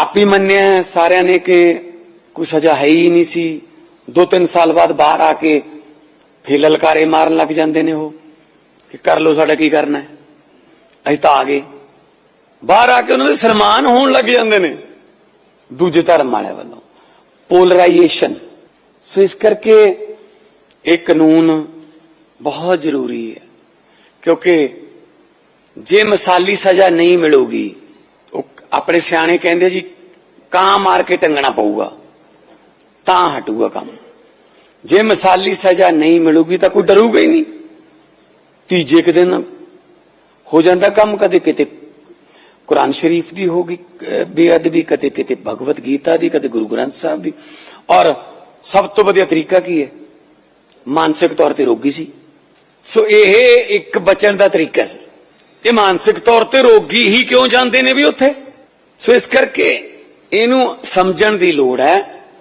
ਆਪ ਹੀ ਮੰਨਿਆ ਹੈ, ਸਾਰਿਆਂ ਨੇ ਕਿ ਕੋਈ ਸਜ਼ਾ ਹੈ ਹੀ ਨਹੀਂ ਸੀ। ਦੋ ਤਿੰਨ ਸਾਲ ਬਾਅਦ ਬਾਹਰ ਆ ਕੇ ਫੇਰ ਲਲਕਾਰੇ ਮਾਰਨ ਲੱਗ ਜਾਂਦੇ ਨੇ ਉਹ, ਕਿ ਕਰ ਲੋ ਸਾਡਾ ਕੀ ਕਰਨਾ ਹੈ। ਅਸੀਂ ਤਾਂ ਆ ਗਏ। ਬਾਹਰ ਆ ਕੇ ਉਹਨਾਂ ਦੇ ਸਨਮਾਨ ਹੋਣ ਲੱਗ ਜਾਂਦੇ ਨੇ। ਦੂਜੇ ਧਰਮ ਵਾਲਿਆਂ ਵੱਲੋਂ। ਪੋਲਰਾਈਜੇਸ਼ਨ ਸੋ ਇਸ ਕਰਕੇ ਇਹ ਕਾਨੂੰਨ ਬਹੁਤ ਜ਼ਰੂਰੀ ਹੈ। ਕਿਉਂਕਿ ਜੇ ਮਿਸਾਲੀ ਸਜ਼ਾ ਨਹੀਂ ਮਿਲੂਗੀ ਆਪਣੇ ਸਿਆਣੇ ਕਹਿੰਦੇ ਜੀ ਕਾਂ ਮਾਰ ਕੇ ਟੰਗਣਾ ਪਊਗਾ ਤਾਂ ਹਟੂਗਾ ਕੰਮ। ਜੇ ਮਿਸਾਲੀ ਸਜ਼ਾ ਨਹੀਂ ਮਿਲੂਗੀ ਤਾਂ ਕੋਈ ਡਰੂਗਾ ਹੀ ਨਹੀਂ। ਤੀਜੇ ਕੁ ਦਿਨ ਹੋ ਜਾਂਦਾ ਕੰਮ ਕਦੇ ਕਿਤੇ। ਕੁਰਾਨ ਸ਼ਰੀਫ ਦੀ ਹੋਗੀ ਅਹ, ਬੇਅਦਬੀ ਕਦੇ ਕਿਤੇ ਭਗਵਤ ਗੀਤਾ ਦੀ ਕਦੇ ਗੁਰੂ ਗ੍ਰੰਥ ਸਾਹਿਬ ਦੀ। ਔਰ ਸਭ ਤੋਂ ਵਧੀਆ ਤਰੀਕਾ ਕੀ ਹੈ? ਮਾਨਸਿਕ ਤੌਰ ਤੇ ਰੋਗੀ ਸੀ। ਸੋ ਇਹ ਇੱਕ ਬਚਣ ਦਾ ਤਰੀਕਾ ਸੀ। ਇਹ ਮਾਨਸਿਕ ਤੌਰ ਤੇ ਰੋਗੀ ਹੀ ਕਿਉਂ ਜਾਂਦੇ ਨੇ ਵੀ ਉੱਥੇ? ਸੋ ਇਸ ਕਰਕੇ ਇਹਨੂੰ ਸਮਝਣ ਦੀ ਲੋੜ ਹੈ।